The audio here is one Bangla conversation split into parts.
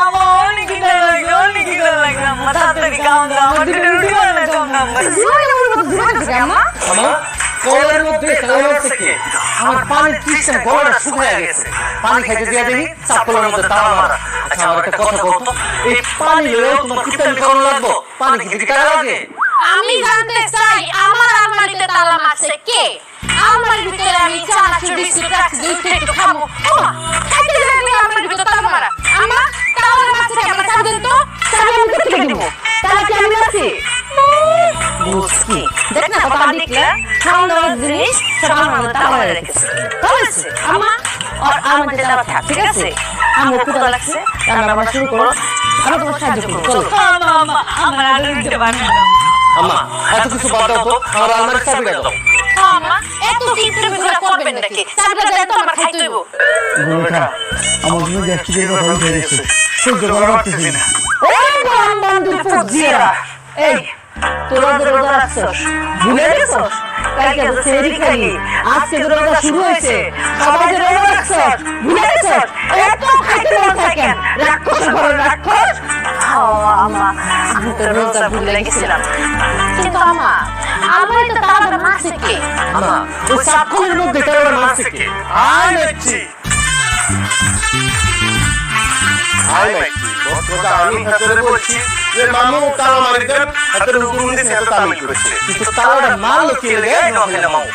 আমার অনেক খিদে লাগছে অনেক খিদে লাগছে আম্মা তাড়াতাড়ি খাওয়া দাও আমার দুটো রুটি বানাতে দাও না আম্মা আম্মা। আমার কলের মধ্যে কালার থেকে আমার পানির তৃষ্ণা গলাটা শুকিয়ে গেছে। পানি খাইতে দিয়ে দেখি চাপলের মধ্যে তালা মারা। আচ্ছা আমার একটা কথা বলতো। এই পানি লয়েও তোমার কিতামি করানো লাগবো? পানি খেতে টাকা লাগে? আমি জানতে চাই আমার আলমারিতে তালা মারছে কে? আলমারির ভিতরে আমি চানাচুর বিস্কুট রাখছি দুই প্লেট খাব জিনিস সব আমার মধ্যে তালা মেরে রেখেছে বুঝেছে আম্মা আর আমার মধ্যে তালা থাক ঠিক আছে? আমার ক্ষুদা লাগছে। রান্না বান্না শুরু করো। আমি তোমার সাহায্য করব চলো। আম্মা আম্মা আমার আলু রুটি দাও আম্মা এত কিছু বাদ দাও তো। আমার আলমারির চাবিটা দাও। আমা এত চিন্তা বিগুলা করবেন নাকি? চাবিটা দেন তো আমার খাইতে হইব। রেখা আমার জন্য গ্যাস্ট্রিকের কথা উঠে গেছে। সহ্য করা পারতেছি না ওই বন্ধু ফুজিরা এই তোরা যে রোজা রাখছস। ভুলে গেছস? কালকে তো সেরি খালি আজকে তো রোজা শুরু হয়েছে। সবাই যে রোজা রাখছস ভুলে এত খাইতে মন থাকে রাক্ষস ঘরে রাক্ষস। আমা আমি তো রোজা ভুলে গেছিলাম। কিন্তু আমা আমার তো মাসে কে? চাপলের মধ্যে কে? আয় আয় দেখছি কথা আমি হাতেরে বলছি যে মামু তালা মারি হাতের হুকুম দিছে এত তামিল করেছে। কিন্তু তালাটা মারলো কে রে নহিলা মামু।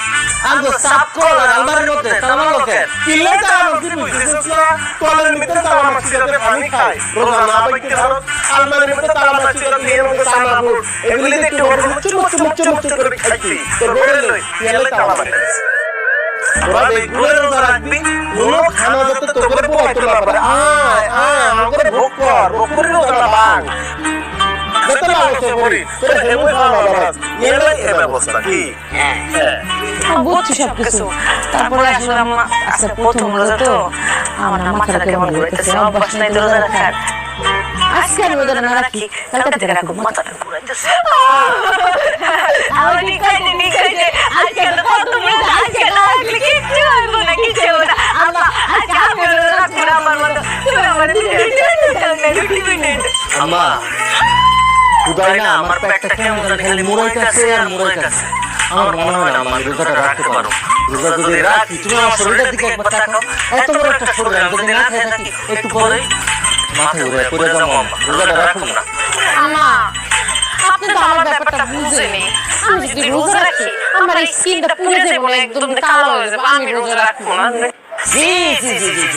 আমি সাপ কল আর আলমারির মধ্যে তালা মারলো কে কিলে তালা মারছি বুঝছিস না মধ্যে তালা মারছি যাতে পানি খায়। রোজা না বাইকে ধরো আলমারির মধ্যে তালা মারছি যাতে এর মধ্যে সানা ফুল এগুলি দেখতে বড় চুমুক চুমুক চুমুক করে খাইছি। তো বলে লই এলে তালা মারি তোরা দেখগুলো রোজা রাখবি কোনো খানা যাতে তো করে না পারে। আয় বুঝছি সব কিছু তারপরে আসলে আম্মা আচ্ছা প্রথম রোজা তো আমার মাথাটা কেমন ঘুরাইতেছে অভ্যাস নাই তো রোজা রাখার আজকে আমি রোজা না রাখি কালকে থেকে রাখব মাথাটা ঘুরাইতেছে আমার নিকাইতে নিকাইতে আজকে কত মজা আজকে না রাখলে কিচ্ছু হইবো না কিচ্ছু হইবো না আম্মা আজকে আমি রোজা রাখব না আমার মতো তুমি আমার দুটো রুটি দাও না রুটি বানিয়ে দাও আম্মা খুদাই না আমার পেটটা কেমন জানি খালি মুড়াইতেছে আর মুড়াইতেছে আমার মনে হয় না আমি রোজাটা রাখতে পারো। রোজা যদি রাখি তুমি আমার শরীরের দিকে একবার তাকাও। এত বড় একটা শরীর আমি যদি না খেয়ে থাকি একটু পরেই মাথা ঘুরে পড়ে যাব রোজাটা রাখুন না। আমা আপনি তো আমার ব্যাপারটা বুঝেনি আমি যদি রোজা রাখি আমার এই স্কিনটা পুড়ে যাবে একদম কালো হয়ে যাবে। আমি রোজা রাখব না। জি জি জি।